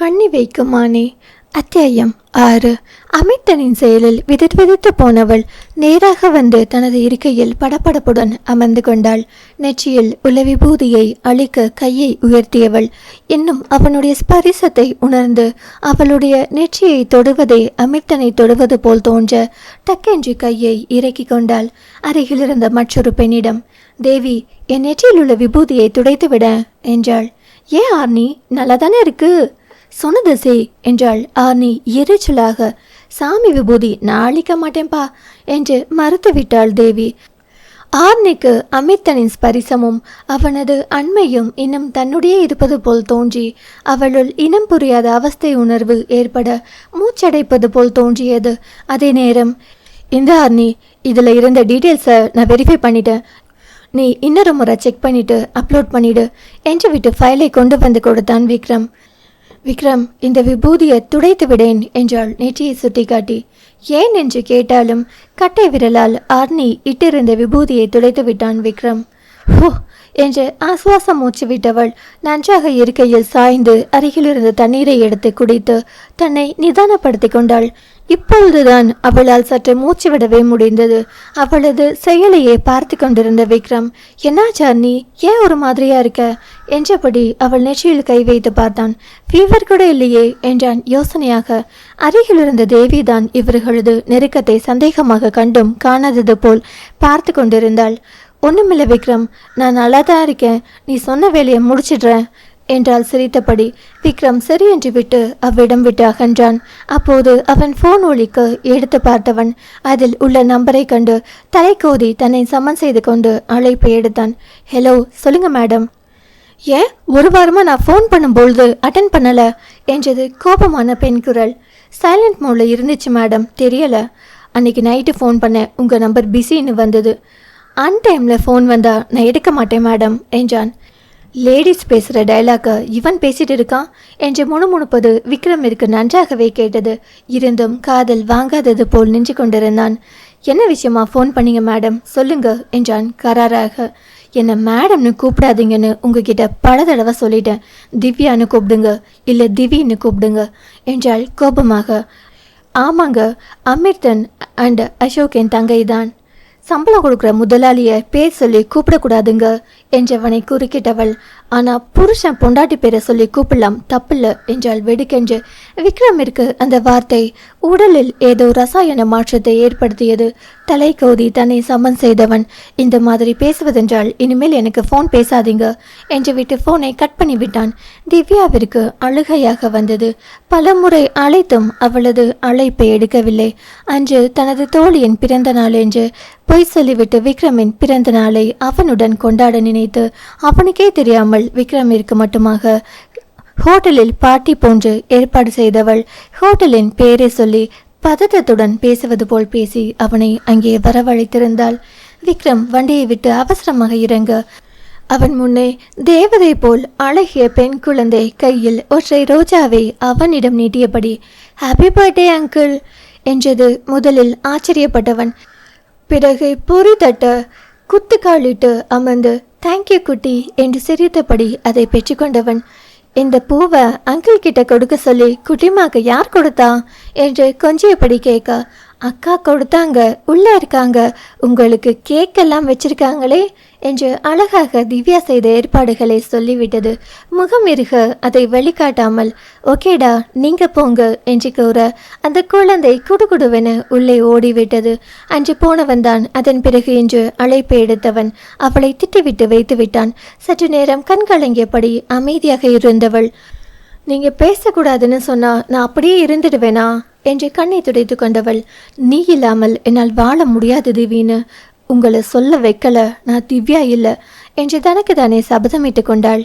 கண்ணி வைக்குமானே. அத்தியாயம் ஆறு. அமித்தனின் செயலில் விதிர் விதித்து போனவள் நேராக வந்து தனது இருக்கையில் படபடப்புடன் அமர்ந்து கொண்டாள். நெற்றியில் உள்ள விபூதியை அழிக்க கையை உயர்த்தியவள். இன்னும் அவனுடைய ஸ்பரிசத்தை உணர்ந்து அவளுடைய நெற்றியை தொடுவதே அமிர்தனை தொடுவது போல் தோன்ற டக்கென்று கையை இறக்கி கொண்டாள். அருகில் இருந்த மற்றொரு பெண்ணிடம் தேவி என் நெற்றியில் உள்ள விபூதியை துடைத்துவிட என்றாள். ஏன் ஆர்னி? நல்லா தானே இருக்கு? சொன்னது செய் என்றாள். ஆர்னி எரிச்சலாக. சாமி விபூதி நான் அழிக்க மாட்டேன்பா என்று மறுத்துவிட்டாள் தேவி. ஆர்னிக்கு அமித்தனின் ஸ்பரிசமும் அவனது அண்மையும் இன்னும் தன்னுடைய இருப்பது போல் தோன்றி அவளுள் இனம் புரியாத அவஸ்தை உணர்வு ஏற்பட மூச்சடைப்பது போல் தோன்றியது. அதே நேரம் இந்த ஆர்னி இதில் இருந்த டீட்டெயில்ஸை நான் வெரிஃபை பண்ணிட்டேன். நீ இன்னொரு முறை செக் பண்ணிவிட்டு அப்லோட் பண்ணிவிடு என்று விட்டு ஃபைலை கொண்டு வந்து கொடுத்தான் விக்ரம். விக்ரம் இந்த விபூதியை துடைத்து விடேன் என்றாள் நெற்றியை சுட்டிக்காட்டி. ஏன் என்று கேட்டாலும் கட்டை விரலால் ஆர்னி இட்டிருந்த விபூதியை துடைத்து விட்டான் விக்ரம். ஹோ என்று ஆசுவாசம் மூச்சு விட்டவள் நன்றாக இருக்கையில் சாய்ந்து அருகிலிருந்த தண்ணீரை எடுத்து குடித்து தன்னை நிதானப்படுத்தி கொண்டாள். இப்பொழுதுதான் அவளால் சற்று மூச்சு விடவே முடிந்தது. அவளது செயலையே பார்த்து கொண்டிருந்த விக்ரம் என்ன நீ ஏன் ஒரு மாதிரியா இருக்க? என்றபடி அவள் நெற்றியில் கை வைத்து பார்த்தான். ஃபீவர் கூட இல்லையே என்றான் யோசனையாக. அருகில் இருந்த தேவிதான் இவர்களது நெருக்கத்தை சந்தேகமாக கண்டும் காணாதது போல் பார்த்து கொண்டிருந்தாள். ஒண்ணுமில்ல விக்ரம் நான் நல்லா தான் இருக்கேன். நீ சொன்ன வேலையை முடிச்சிடுறேன். என்றால் சிரித்தபடி விக்ரம் சரி என்று விட்டு அவ்விடம் விட்டு அகன்றான். அப்போது அவன் ஃபோன் ஒளிக்கு எடுத்து பார்த்தவன் அதில் உள்ள நம்பரை கண்டு தலைக்கோதி தன்னை சமன் செய்து கொண்டு அழைப்பை எடுத்தான். ஹலோ சொல்லுங்க மேடம் ஏன்? ஒரு வாரமாக நான் ஃபோன் பண்ணும்பொழுது அட்டன் பண்ணலை? என்றது கோபமான பெண் குரல். சைலண்ட் மோடில் இருந்துச்சு மேடம் தெரியலை. அன்னைக்கு நைட்டு ஃபோன் பண்ணேன் உங்கள் நம்பர் பிஸின்னு வந்தது. அன் டைமில் ஃபோன் வந்தால் நான் எடுக்க மாட்டேன் மேடம் என்றான். லேடிஸ் பேசுகிற டைலாக்கை இவன் பேசிட்டு இருக்கான் என்று முணுமுணுப்பது விக்ரமிற்கு நன்றாகவே கேட்டது. இருந்தும் காதல் வாங்காதது போல் நின்று கொண்டிருந்தான். என்ன விஷயமா ஃபோன் பண்ணீங்க மேடம் சொல்லுங்க என்றான் கராராக. என்னை மேடம்னு கூப்பிடாதீங்கன்னு உங்ககிட்ட பல தடவை சொல்லிட்டேன். திவ்யான்னு கூப்பிடுங்க இல்லை திவின்னு கூப்பிடுங்க என்றாள் கோபமாக. ஆமாங்க அமிர்தன் அண்ட் அசோக் என் தங்கை தான் சம்பளம் கொடுக்குற முதலாளியை பேர் சொல்லி கூப்பிடக்கூடாதுங்க என்றவனை குறுக்கிட்டவள். ஆனா புருஷன் பொண்டாட்டி பேரை சொல்லி கூப்பிடலாம் தப்பில்ல என்றாள் வெடுக்கென்று. விக்ரமிற்கு அந்த வார்த்தை உடலில் ஏதோ ரசாயன மாற்றத்தை ஏற்படுத்தியது. தலை கோதி தன்னை சமன் செய்தவன். இந்த மாதிரி பேசுவதென்றால் இனிமேல் எனக்கு ஃபோன் பேசாதீங்க என்று விட்டு ஃபோனை கட் பண்ணிவிட்டான். திவ்யாவிற்கு அழுகையாக வந்தது. பலமுறை அழைத்தும் அவளது அழைப்பை எடுக்கவில்லை. அன்று தனது தோழியின் பிறந்த நாள் என்று பொய் சொல்லிவிட்டு விக்ரமின் பிறந்த நாளை அவனுடன் கொண்டாட நினைத்து அவனுக்கே தெரியாமல் செய்தவள் விக்ரமிற்கு மட்டுமாக ஹோட்டலில் பார்ட்டி போன்று ஏற்பாடு செய்தவள். ஹோட்டலின் பேரை சொல்லி பதட்டத்துடன் பேசுவது போல் பேசி அவனை அங்கே வரவழைத்திருந்தாள். விக்ரம் வண்டியை விட்டு அவசரமாக இறங்க அவன் முன்னே தேவதை போல் அழகிய பெண் குழந்தை கையில் ஒற்றை ரோஜாவை அவனிடம் நீட்டியபடி ஹாப்பி பர்த்டே அங்கிள் என்றது முதலில் ஆச்சரியப்பட்டவன். பிறகு பொறி தட்ட குத்துக்காலிட்டு அமர்ந்து தேங்க்யூ குட்டி என்று சிரித்தபடி அதை பெற்றுக்கொண்டவன் இந்த பூவை அங்கிள் கிட்ட கொடுக்க சொல்லி குட்டிமாக்கு யார் கொடுத்தா? என்று கொஞ்சியபடி கேட்க அக்கா கொடுத்தாங்க உள்ளே இருக்காங்க உங்களுக்கு கேக் எல்லாம் வச்சிருக்காங்களே என்று அழகாக திவ்யா செய்த ஏற்பாடுகளை சொல்லிவிட்டது. முகம் இருக அதை வெளிக்காட்டாமல் ஓகேடா நீங்க போங்க என்று கூற அந்த குழந்தை குடுகுடுவென உள்ளே ஓடிவிட்டது. அன்று போனவன் தான் அதன் பிறகு இன்று அழைப்பு எடுத்தவன். அவளை திட்டிவிட்டு வைத்து விட்டான். சற்று நேரம் கண்கலங்கியபடி அமைதியாக இருந்தவள் நீங்க பேசக்கூடாதுன்னு சொன்னா நான் அப்படியே இருந்துடுவேனா? என்று கண்ணை துடைத்து கொண்டவள் நீ இல்லாமல் என்னால் வாழ முடியாது திவின்னு உங்களை சொல்ல வைக்கல நான் திவ்யா இல்லை என்று தனக்கு தானே சபதமிட்டு கொண்டாள்.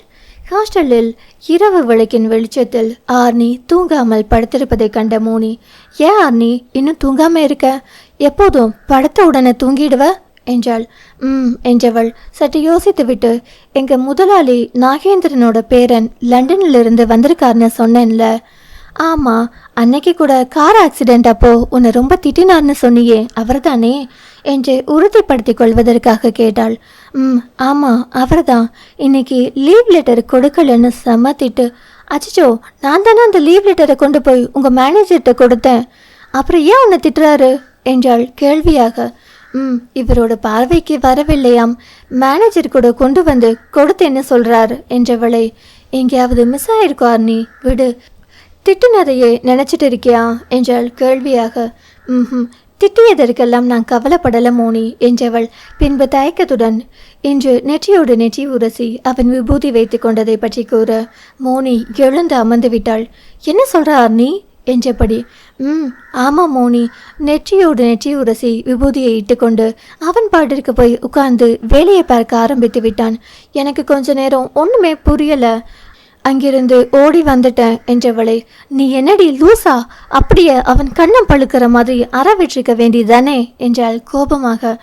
ஹாஸ்டலில் இரவு விளக்கின் வெளிச்சத்தில் ஆர்னி தூங்காமல் படுத்திருப்பதை கண்ட மோனி ஏன் ஆர்னி இன்னும் தூங்காம இருக்க? எப்போதும் படுத்த உடனே தூங்கிடுவ? என்றாள். ம் என்றவள் சற்று யோசித்துவிட்டு எங்கள் முதலாளி நாகேந்திரனோட பேரன் லண்டனிலிருந்து வந்திருக்காருன்னு சொன்னேன்ல ஆமாம் அன்னைக்கு கூட கார் ஆக்சிடென்ட் அப்போ உன்னை ரொம்ப திட்டினார்னு சொன்னியே அவர்தானே? என்று உறுதிப்படுத்திக் கொள்வதற்காக கேட்டாள். ம் ஆமாம் அவர்தான். இன்னைக்கு லீவ் லெட்டர் கொடுக்கலன்னு சமத்திட்டு அச்சோ நான் தானே அந்த லீவ் லெட்டரை கொண்டு போய் உங்கள் மேனேஜர்கிட்ட கொடுத்தேன். அப்புறம் ஏன் உன்னை திட்டுறாரு? என்றாள் கேள்வியாக. ம் இவரோட பார்வைக்கு வரவில்லையாம். மேனேஜர் கூட கொண்டு வந்து கொடுத்தேன்னு சொல்கிறார் என்றவளை. எங்கேயாவது மிஸ் ஆயிருக்கோ நீ விடு. திட்டுனதையே நினச்சிட்டு இருக்கியா? என்றாள் கேள்வியாக. ம் திட்டியதற்கெல்லாம் நான் கவலைப்படல மோனி என்றவள் பின்பு தயக்கத்துடன் இன்று நெற்றியோடு நெற்றி உரசி அவன் விபூதி வைத்து கொண்டதை பற்றி கூற மோனி எழுந்து அமர்ந்து விட்டாள். என்ன சொல்கிறார் நீ என்றபடி. ம் ஆமாம் மோனி. நெற்றியோடு நெற்றி உரசி விபூதியை இட்டுக்கொண்டு அவன் பாட்டிற்கு போய் உட்கார்ந்து வேலையை பார்க்க ஆரம்பித்து விட்டான். எனக்கு கொஞ்ச நேரம் ஒன்றுமே புரியலை. அங்கிருந்து ஓடி வந்துட்டேன் என்றவளை நீ என்னடி லூசா? அப்படியே அவன் கண்ணம் பழுக்கிற மாதிரி அற வேண்டியதானே என்றாள் கோபமாக.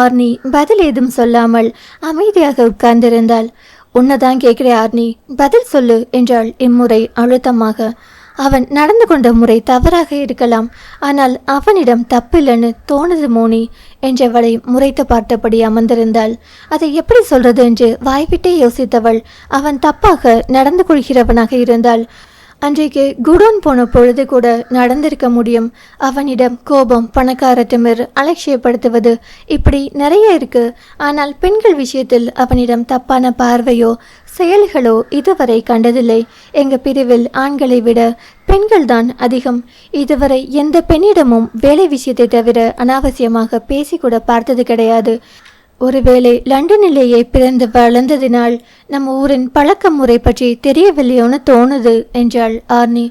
ஆர்னி பதில் ஏதும் சொல்லாமல் அமைதியாக உட்கார்ந்திருந்தாள் உன்னதான் கேட்கிறே ஆர்னி. பதில் சொல்லு என்றாள் இம்முறை அழுத்தமாக. அவன் நடந்து கொண்ட முறை தவறாக இருக்கலாம் ஆனால் அவனிடம் தப்பில்லைன்னு தோணுது மோனி என்றவளை முறைத்து பார்த்தபடி அமர்ந்திருந்தாள். அதை எப்படி சொல்றது என்று வாய்விட்டே யோசித்தவள் அவன் தப்பாக நடந்து கொள்கிறவனாக இருந்தாள். அன்றைக்கு குடோன் போன பொழுது கூட நடந்திருக்க முடியும். அவனிடம் கோபம் பணக்கார திமிர் அலட்சியப்படுத்துவது இப்படி நிறைய இருக்கு. ஆனால் பெண்கள் விஷயத்தில் அவனிடம் தப்பான பார்வையோ செயல்களோ இதுவரை கண்டதில்லை. எங்க பிரிவில் ஆண்களை விட பெண்கள் தான் அதிகம். இதுவரை எந்த பெண்ணிடமும் வேலை விஷயத்தை தவிர அனாவசியமாக பேசிக்கூட பார்த்தது கிடையாது. ஒருவேளை லண்டனிலேயே பிறந்து வளர்ந்ததினால் நம்ம ஊரின் பழக்க முறை பற்றி தெரியவில்லையோன்னு தோணுது என்றாள் ஆர்னி.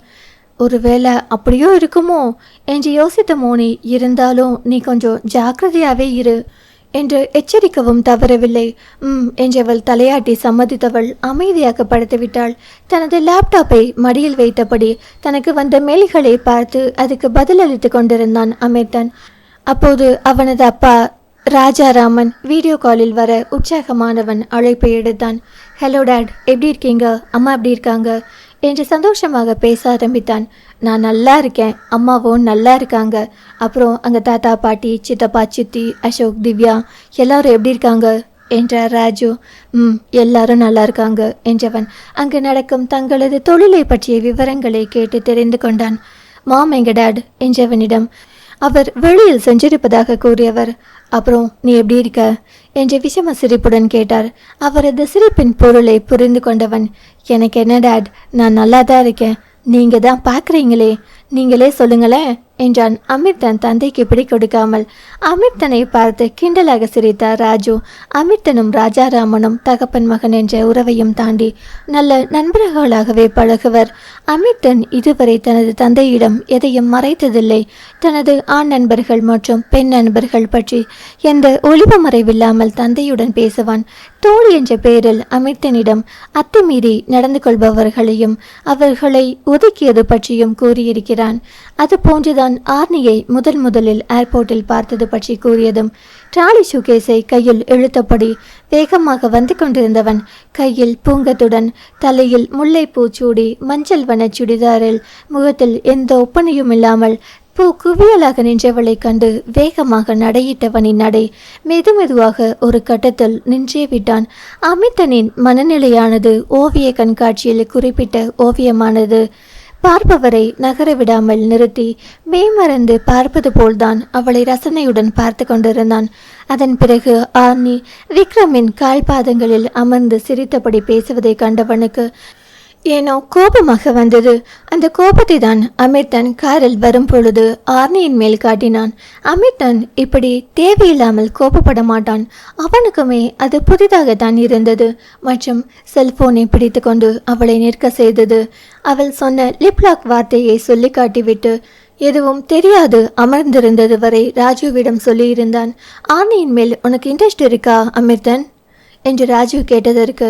ஒருவேளை அப்படியோ இருக்குமோ என்று யோசித்த மோனி இருந்தாலும் நீ கொஞ்சம் ஜாக்கிரதையாகவே இரு என்று எச்சரிக்கவும் தவறவில்லை. ம் என்றவள் தலையாட்டி சம்மதித்தவள் அமைதியாக படுத்துவிட்டாள். தனது லேப்டாப்பை மடியில் வைத்தபடி தனக்கு வந்த மெயில்களை பார்த்து அதுக்கு பதிலளித்து கொண்டிருந்தான் அமிர்தன். அப்போது அவனது அப்பா ராஜாராமன் வீடியோ காலில் வர உற்சாகமானவன் அழைப்பை எடுத்தான். ஹலோ டாட் எப்படி இருக்கீங்க? அம்மா எப்படி இருக்காங்க? என்று சந்தோஷமாக பேச ஆரம்பித்தான். நான் நல்லா இருக்கேன். அம்மாவும் நல்லா இருக்காங்க. அப்புறம் அங்கே தாத்தா பாட்டி சித்தப்பா சித்தி அசோக் திவ்யா எல்லாரும் எப்படி இருக்காங்க? என்றார் ராஜு. ம் எல்லாரும் நல்லா இருக்காங்க என்றவன் அங்கு நடக்கும் தங்களது தொழிலை பற்றிய விவரங்களை கேட்டு தெரிந்து கொண்டான். மாம் எங்க டாட் என்றவனிடம். அவர் வெளியில் சென்றிருப்பதாக கூறியவர் அப்புறம் நீ எப்படி இருக்க? என்று விஷம சிரிப்புடன் கேட்டார். அவரது சிரிப்பின் பொருளை புரிந்து கொண்டவன் எனக்கு என்ன டாட்? நான் நல்லா தான் இருக்கேன். நீங்க தான் பார்க்குறீங்களே. நீங்களே சொல்லுங்களேன் என்றான் அமிர்தன் தந்தைக்கு பிடி கொடுக்காமல். அமிர்தனை பார்த்து கிண்டலாக சிரித்தார் ராஜு. அமிர்தனும் ராஜாராமனும் தகப்பன் மகன் என்ற உறவையும் தாண்டி நல்ல நண்பர்களாகவே பழகுவர். அமிர்தன் இதுவரை தனது தந்தையிடம் எதையும் மறைத்ததில்லை. தனது ஆண் நண்பர்கள் மற்றும் பெண் நண்பர்கள் பற்றி எந்த ஒளிவு மறைவில்லாமல் தந்தையுடன் பேசுவான். தோழி என்ற பெயரில் அமிர்தனிடம் அத்துமீறி நடந்து கொள்பவர்களையும் அவர்களை ஒதுக்கியது பற்றியும் கூறியிருக்கிறார். கூறியிருக்கிறான் அது போன்றுதான் ஆர்னியை முதல் முதலில் ஏர்போர்ட்டில் பார்த்தது பற்றி கூறியதும் ட்ராலி ஷூகேஸை கையில் இழுத்தபடி வேகமாக வந்து கொண்டிருந்தவன் கையில் பூங்கத்துடன் தலையில் முல்லைப்பூ சூடி மஞ்சள் வண்ண சுடிதாரில் முகத்தில் எந்த ஒப்பனையும் இல்லாமல் பூ குவியலாக நின்றவளைக் கண்டு வேகமாக நடையிட்டவனின் நடை மெது மெதுவாக ஒரு கட்டத்தில் நின்றே விட்டான். அமித்தனின் மனநிலையானது ஓவிய கண்காட்சியில் குறிப்பிட்ட ஓவியமானது. பார்ப்பவரை நகர விடாமல் நிறுத்தி மேமறந்து பார்ப்பது போல்தான் அவளை ரசனையுடன் பார்த்து கொண்டிருந்தான். அதன் பிறகு ஆர்னி விக்ரமின் கால்பாதங்களில் அமர்ந்து சிரித்தபடி பேசுவதை கண்டவனுக்கு ஏனோ கோபமாக வந்தது. அந்த கோபத்தை தான் அமிர்தன் காரில் வரும் பொழுது ஆர்னியின் மேல் காட்டினான். அமிர்தன் இப்படி தேவையில்லாமல் கோபப்பட மாட்டான். அவனுக்குமே அது புதிதாகத்தான் இருந்தது. மற்றும் செல்போனை பிடித்துக்கொண்டு அவளை நிற்க செய்தது. அவள் சொன்ன லிப்லாக் வார்த்தையை சொல்லி காட்டிவிட்டு எதுவும் தெரியாது அமர்ந்திருந்தது வரை ராஜுவிடம் சொல்லியிருந்தான். ஆர்னியின் மேல் உனக்கு இன்ட்ரெஸ்ட் இருக்கா அமிர்தன் என்று ராஜு கேட்டதற்கு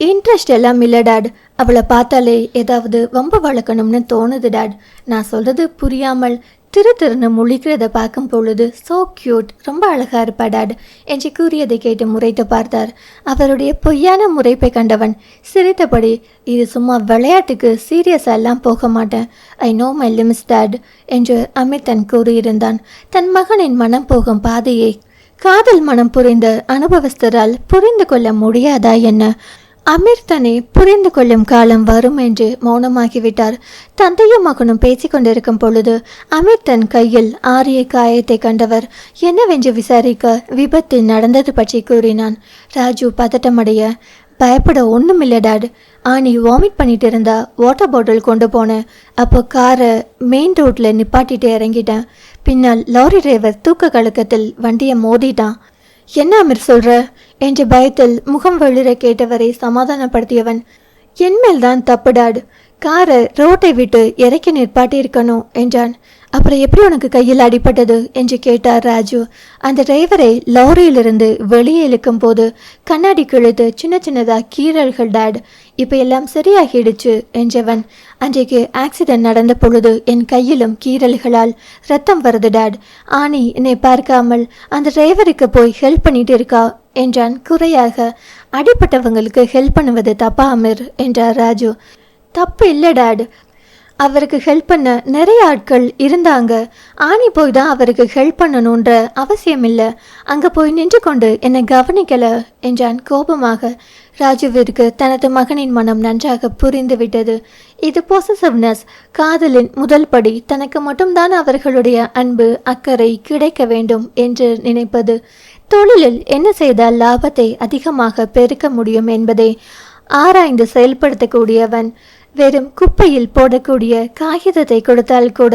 இன்ட்ரெஸ்ட் எல்லாம் இல்லை டாட் அவளை பார்த்தாலே ஏதாவது வம்ப வளர்க்கணும்னு தோணுது டாட் நான் சொல்றது புரியாமல் திரு திருன்னு முழிக்கிறத பார்க்கும் பொழுது சோ க்யூட் ரொம்ப அழகா இருப்பா டாட் என்று கூறியதை கேட்டு முறைத்து பார்த்தார். அவருடைய பொய்யான முறைப்பை கண்டவன் சிரித்தபடி இது சும்மா விளையாட்டுக்கு சீரியஸாக எல்லாம் போக மாட்டேன். I know my limits dot என்று அமிர்தன் கூறியிருந்தான். தன் மகனின் மனம் போகும் பாதையை காதல் மனம் புரிந்த அனுபவஸ்தரால் புரிந்து கொள்ள முடியாதா என்ன? அமீர் தன்னை புரிந்து கொள்ளும் காலம் வரும் என்று மௌனமாகிவிட்டார். தந்தையும் மகனும் பேசிக்கொண்டிருக்கும் பொழுது அமீர் தன் கையில் ஆரிய காயத்தை கண்டவர். என்னவென்று விசாரிக்க விபத்து நடந்தது பற்றி கூறினான். ராஜு பதட்டமடைய பயப்பட ஒன்றுமில்ல டாட். ஆனி வாமிட் பண்ணிட்டு இருந்தா வாட்டர் பாட்டில் கொண்டு போனேன். அப்போ காரை மெயின் ரோட்டில் நிப்பாட்டிட்டு இறங்கிட்டேன். பின்னால் லாரி டிரைவர் தூக்க கலக்கத்தில் வண்டியை மோதிட்டான். என்ன அமீர் சொல்கிற என்று பயத்தில் முகம் வெளிர கேட்டவரை சமாதானப்படுத்தியவன் என்மேல்தான் தப்பு டாட் காரை ரோட்டை விட்டு இறக்கி நிற்பாட்டி இருக்கணும் என்றான். அப்புறம் எப்படி உனக்கு கையில் அடிபட்டது? என்று கேட்டார் ராஜு. அந்த டிரைவரை லாரியிலிருந்து வெளியே இழுக்கும் போது கண்ணாடி கிழித்து சின்ன சின்னதாக கீறல்கள் டேட் இப்போ எல்லாம் சரியாகிடுச்சு என்றவன் அன்றைக்கு ஆக்சிடென்ட் நடந்த பொழுது என் கையிலும் கீறல்களால் ரத்தம் வருது டேட். ஆனி என்னை பார்க்காமல் அந்த டிரைவருக்கு போய் ஹெல்ப் பண்ணிட்டு இருக்கா? என்றான் குறையாக. அடிப்பட்டவங்களுக்கு ஹெல்ப் பண்ணுவது தப்பா அமீர் என்றார் ராஜு. தப்பு இல்லை டாட். அவருக்கு ஹெல்ப் பண்ண நிறைய ஆட்கள் இருந்தாங்க. ஆனி போய் தான் அவருக்கு ஹெல்ப் பண்ணணுன்ற அவசியம் இல்லை அங்கே போய் நின்று கொண்டு என்னை கவனிக்கல என்றான் கோபமாக. ராஜுவிற்கு தனது மகனின் மனம் நன்றாக புரிந்து விட்டது. இது பொசசிவ்னஸ் காதலின் முதல் படி தனக்கு மட்டும்தான் அவர்களுடைய அன்பு அக்கறை கிடைக்க வேண்டும் என்று நினைப்பது. தொழிலில் என்ன செய்தால் லாபத்தை அதிகமாக பெருக்க முடியும் என்பதை ஆராய்ந்து செயல்படுத்தக்கூடியவன். வெறும் குப்பையில் போடக்கூடிய காகிதத்தை கொடுத்தால் கூட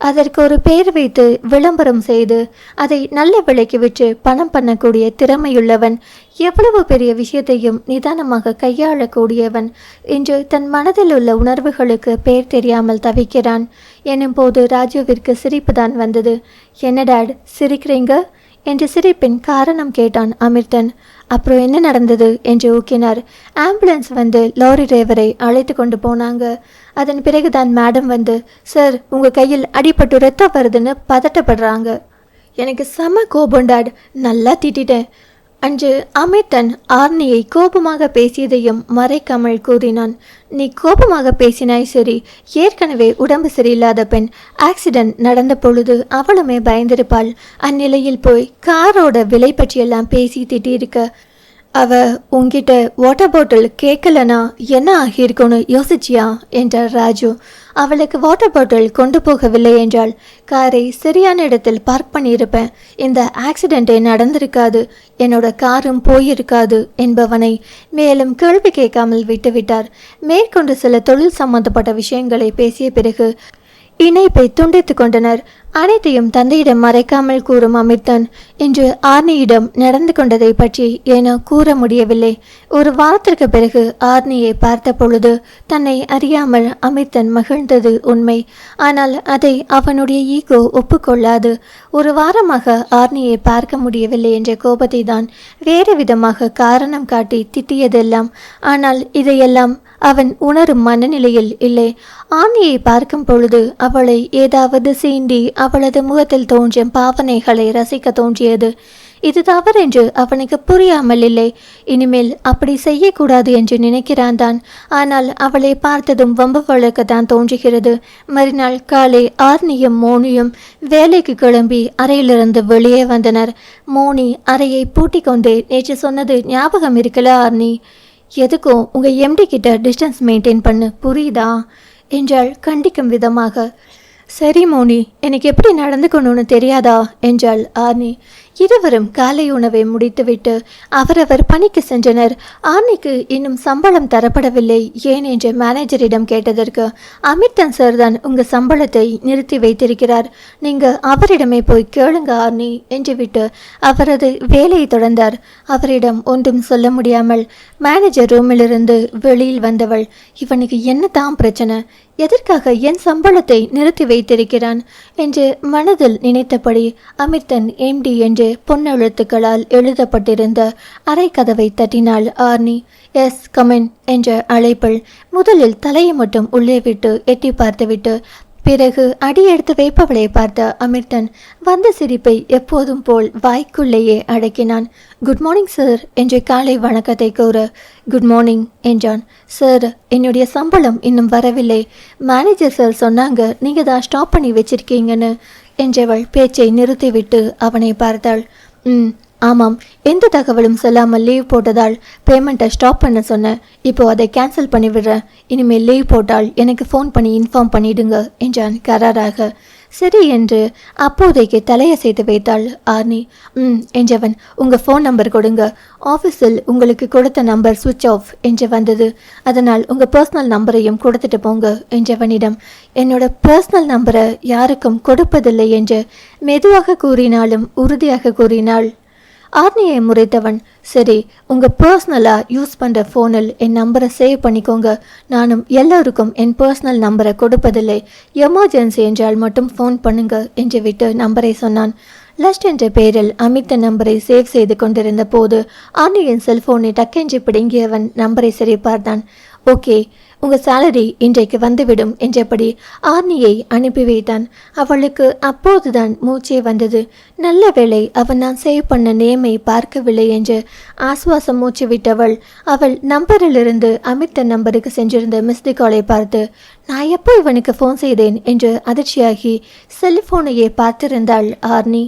அதற்கு ஒரு பெயர் வைத்து விளம்பரம் செய்து அதை நல்ல விலைக்கு விற்று பணம் பண்ணக்கூடிய திறமையுள்ளவன் எவ்வளவு பெரிய விஷயத்தையும் நிதானமாக கையாளக்கூடியவன் இன்று தன் மனதில் உள்ள உணர்வுகளுக்கு பெயர் தெரியாமல் தவிக்கிறான். எனும் போது ராஜுவிற்கு சிரிப்பு தான் வந்தது. என்ன டாட் சிரிக்கிறீங்க? என்று சிரிப்பின் காரணம் கேட்டான் அமிர்தன். அப்புறம் என்ன நடந்தது? என்று ஊக்கினார். ஆம்புலன்ஸ் வந்து லாரி டிரைவரை அழைத்து கொண்டு போனாங்க. அதன் பிறகுதான் மேடம் வந்து சார் உங்கள் கையில் அடிபட்டு ரத்தம் வருதுன்னு பதட்டப்படுறாங்க. எனக்கு செம கோபம் டாட். நல்லா திட்டிட்டேன். அன்று அமிர்தன் ஆர்னியை கோபமாக பேசியதையும் மறைக்காமல் கூறினான். நீ கோபமாக பேசினாய் சரி. ஏற்கனவே உடம்பு சரியில்லாத பெண் ஆக்சிடென்ட் நடந்த பொழுது அவளுமே பயந்திருப்பாள். அந்நிலையில் போய் காரோட விலை பற்றியெல்லாம் பேசி திட்டியிருக்க. அவ உங்கிட்ட வாட்டர் பாட்டில் கேட்கலனா என்ன ஆகியிருக்கும்னு யோசிச்சியா? என்றார் ராஜு. அவளுக்கு வாட்டர் பாட்டில் கொண்டு போகவில்லை என்றால் காரை சரியான இடத்தில் பார்க் பண்ணியிருப்பேன். இந்த ஆக்சிடென்ட்டே நடந்திருக்காது. என்னோட காரும் போயிருக்காது என்பவனை மேலும் கேள்வி கேட்காமல் விட்டுவிட்டார். மேற்கொண்டு சில தொழில் சம்பந்தப்பட்ட விஷயங்களை பேசிய பிறகு இணைப்பை துண்டித்துக் கொண்டனர். அனைத்தையும் தந்தையிடம் மறைக்காமல் கூறும் அமிர்தன் இன்று ஆர்னியிடம் நடந்து கொண்டதை பற்றி ஏனோ கூற முடியவில்லை. ஒரு வாரத்திற்கு பிறகு ஆர்னியை பார்த்த பொழுது தன்னை அறியாமல் அமிர்தன் மகிழ்ந்தது உண்மை. ஆனால் அதை அவனுடைய ஈகோ ஒப்புக்கொள்ளாது. ஒரு வாரமாக ஆர்னியை பார்க்க முடியவில்லை என்ற கோபத்தை தான் வேறு விதமாக காரணம் காட்டி திட்டியதெல்லாம். ஆனால் இதையெல்லாம் அவன் உணரும் மனநிலையில் இல்லை. ஆணியை பார்க்கும் பொழுது அவளை ஏதாவது சீண்டி அவளது முகத்தில் தோன்றும் பாவனைகளை ரசிக்க தோன்றியது. இது தவறென்று அவனுக்கு புரியாமல் இல்லை. இனிமேல் அப்படி செய்யக்கூடாது என்று நினைக்கிறான் தான். ஆனால் அவளை பார்த்ததும் வம்பு வழக்க தான் தோன்றுகிறது. மறுநாள் காலை ஆர்னியும் மோனியும் வேலைக்கு கிளம்பி அறையிலிருந்து வெளியே வந்தனர். மோனி அறையை பூட்டி கொண்டே நேற்று சொன்னது ஞாபகம் இருக்கல ஆர்னி எதுக்கும் உங்கள் எம்டி கிட்ட டிஸ்டன்ஸ் மெயின்டைன் பண்ணு புரியுதா? என்றாள் கண்டிக்கும் விதமாக. சரி மோனி எனக்கு எப்படி நடந்துக்கணும்னு தெரியாதா? என்றாள் ஆர்னி. இருவரும் காலை உணவை முடித்துவிட்டு அவரவர் பணிக்கு சென்றனர். ஆர்னிக்கு இன்னும் சம்பளம் தரப்படவில்லை. ஏன் என்று மேனேஜரிடம் கேட்டதற்கு அமிர்தன் சார் தான் உங்கள் சம்பளத்தை நிறுத்தி வைத்திருக்கிறார். நீங்கள் அவரிடமே போய் கேளுங்க ஆர்னி என்று விட்டு அவரது வேலையை தொடர்ந்தார். அவரிடம் ஒன்றும் சொல்ல முடியாமல் மேனேஜர் ரூமிலிருந்து வெளியில் வந்தவள் இவனுக்கு என்ன தான் பிரச்சனை? எதற்காக என் சம்பளத்தை நிறுத்தி வைத்திருக்கிறான்? என்று மனதில் நினைத்தபடி அமிர்தன் எம்டி என்று பொன்னெழுத்துக்களால் எழுதப்பட்டிருந்த அறைக்கதவை தட்டினாள் ஆர்னி. எஸ். கமென் என்ற அழைப்பில் முதலில் தலையை மட்டும் உள்ளே விட்டு எட்டி பார்த்துவிட்டு பிறகு அடியெடுத்து வைப்பவளை பார்த்த அமிர்தன் வந்த சிரிப்பை எப்போதும் போல் வாய்க்குள்ளேயே அடக்கினான். குட் மார்னிங் சார் என்று காலை வணக்கத்தை கூற குட் மார்னிங் என்றான். சார் என்னுடைய சம்பளம் இன்னும் வரவில்லை. மேனேஜர் சார் சொன்னாங்க நீங்கள் தான் ஸ்டாப் பண்ணி வச்சிருக்கீங்கன்னு. என்றவள் பேச்சை நிறுத்திவிட்டு அவனை பார்த்தாள். ம் ஆமாம். எந்த தகவலும் சொல்லாமல் லீவ் போட்டதால் பேமெண்ட்டை ஸ்டாப் பண்ண சொன்னேன் இப்போ அதை கேன்சல் பண்ணிவிடுறேன். இனிமேல் லீவ் போட்டால் எனக்கு ஃபோன் பண்ணி இன்ஃபார்ம் பண்ணிடுங்க என்றான் கராராக. சரி என்று அப்போதைக்கு தலையசைத்து வைத்தாள். ஆர்னி ம் என்றவன் உங்கள் ஃபோன் நம்பர் கொடுங்க. ஆஃபீஸில் உங்களுக்கு கொடுத்த நம்பர் சுவிட்ச் ஆஃப் என்று வந்தது. அதனால் உங்கள் பர்சனல் நம்பரையும் கொடுத்துட்டு போங்க என்றவனிடம் என்னோட பர்சனல் நம்பரை யாருக்கும் கொடுப்பதில்லை என்று மெதுவாக கூறினாலும் உறுதியாக கூறினாள். ஆர்னியை முறைத்தவன். சரி உங்கள் பர்சனலாக யூஸ் பண்ணுற ஃபோனில் என் நம்பரை சேவ் பண்ணிக்கோங்க. நானும் எல்லோருக்கும் என் பர்சனல் நம்பரை கொடுப்பதில்லை. எமர்ஜென்சி என்றால் மட்டும் ஃபோன் பண்ணுங்க என்று விட்டு நம்பரை சொன்னான். லஸ்ட் என்ற பெயரில் அமித்த நம்பரை சேவ் செய்து கொண்டிருந்த போது ஆர்னியின் செல்போனை டக்கென்று பிடுங்கியவன் நம்பரை சரி பார்த்தான் ஓகே உங்க சேலரி இன்றைக்கு வந்துவிடும் என்றபடி ஆர்னியை அனுப்பி வைத்தான். அவளுக்கு அப்போதுதான் மூச்சே வந்தது. நல்ல வேளை அவன் நான் சேவ் பண்ண நேமை பார்க்கவில்லை என்று ஆசுவாசம் மூச்சு விட்டவள் அவள் நம்பரிலிருந்து அமித்த நம்பருக்கு சென்றிருந்த மிஸ்டி காலை பார்த்து நான் எப்போ இவனுக்கு ஃபோன் செய்தேன்? என்று அதிர்ச்சியாகி செல்போனையே பார்த்திருந்தாள் ஆர்னி.